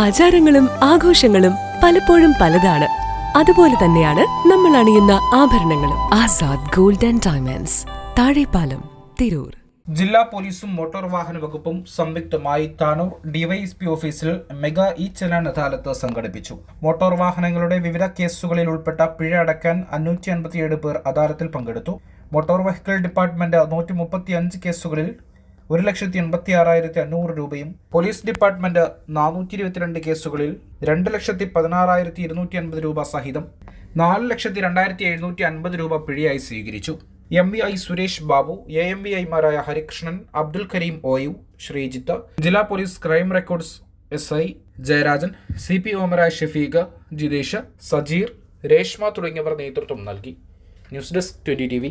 ആചാരങ്ങളും ആഘോഷങ്ങളും പലപ്പോഴും പലതാണ്. അതുപോലെ തന്നെയാണ് നമ്മൾ അണിയുന്ന ആഭരണങ്ങളും. Azad golden diamonds. Thazhepalam Tirur. ജില്ലാ പോലീസും മോട്ടോർ വാഹന വകുപ്പും സംയുക്തമായി താനൂർ ഡിവൈഎസ്പി ഓഫീസിൽ മെഗാ ഇ ചലാൻ അദാലത്ത് സംഘടിപ്പിച്ചു. മോട്ടോർ വാഹനങ്ങളുടെ വിവിധ കേസുകളിൽ ഉൾപ്പെട്ട പിഴ അടക്കാൻ അഞ്ഞൂറ്റി അൻപത്തിയേഴ് പേർ അദാലത്തിൽ പങ്കെടുത്തു. മോട്ടോർ വെഹിക്കിൾ ഡിപ്പാർട്ട്മെന്റ് നൂറ്റി മുപ്പത്തി അഞ്ച് കേസുകളിൽ ഒരു ലക്ഷത്തി എൺപത്തി ആറായിരത്തി അഞ്ഞൂറ് രൂപയും പോലീസ് ഡിപ്പാർട്ട്മെന്റ് നാനൂറ്റി ഇരുപത്തിരണ്ട് കേസുകളിൽ രണ്ട് ലക്ഷത്തി പതിനാറായിരത്തി ഇരുന്നൂറ്റി അൻപത് രൂപ സഹിതം നാല് ലക്ഷത്തി രണ്ടായിരത്തി എഴുന്നൂറ്റി അൻപത് രൂപ പിഴയായി സ്വീകരിച്ചു. M V I Suresh Babu A M V ഐമാരായ ഹരികൃഷ്ണൻ അബ്ദുൽ കരീം ഒയു ശ്രീജിത്ത് ജില്ലാ police crime records S I Jayarajan C P ഒമരായ Shafeeq Jithesh Sajeer Reshma തുടങ്ങിയവർ നേതൃത്വം നൽകി. News desk twenty T V.